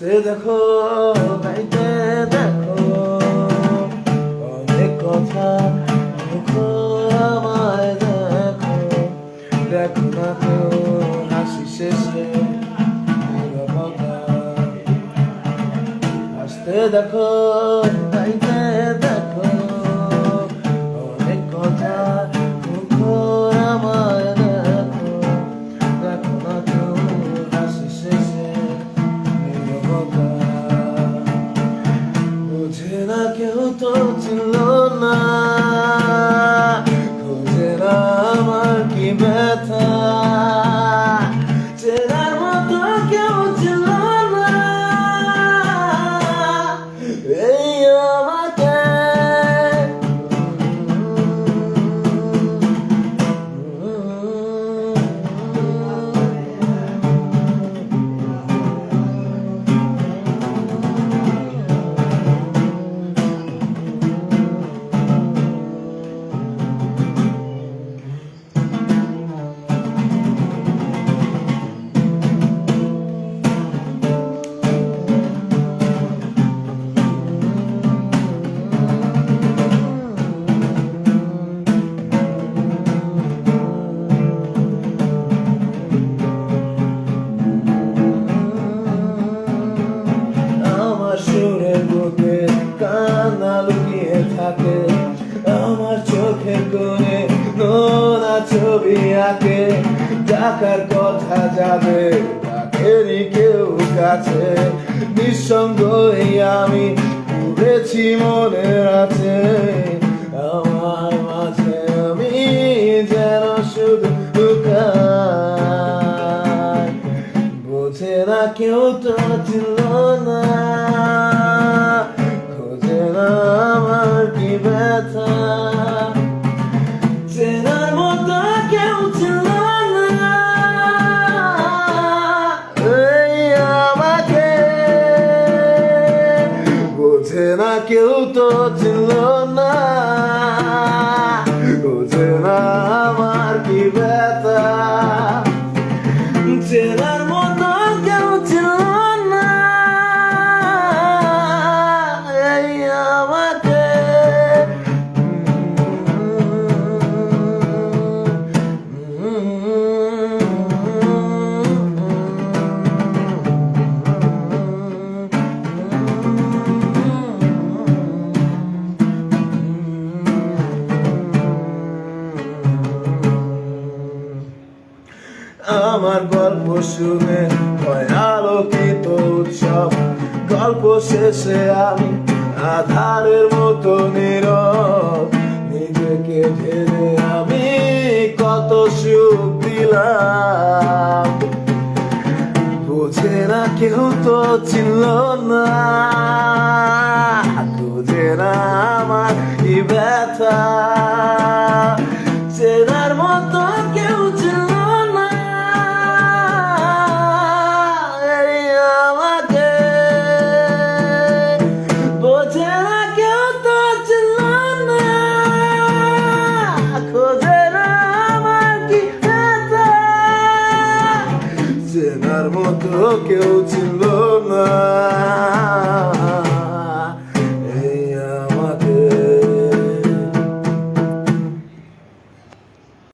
হাসতে দেখো গাইতে দেখো। অনেক কথা মুখ আমায় দেখো। দেখো না কেউ, হাসি শেষে। হাসতে দেখো গাইতে দেখো। তো ছিল থাকে আমার চোখের কোণে নোনা ছবি আঁকে। ডাকার কথা যাবে ডাকেরই কেউ কাছে। নিঃসঙ্গ আমি ঘুরেছি মনে আছে। আমার মাঝে আমি যেন শুধু বোঝে না কেউ তো ছিল না, খোঁজে না কি ব্যথা? চেনার মতো কেউ ছিল না। এই আমাকে বোঝে না কেউ তো ছিল না। বোঝে না আমার কি ব্যথা। আমার গল্প শুনে আলোকিত উৎসব। গল্প শেষে আমি আধারের মতো নীরব। নিজেকে ঢেলে আমি কত সুখ দিলাম। বোঝে না কেউ তো ছিল না। কেউ ছিল না।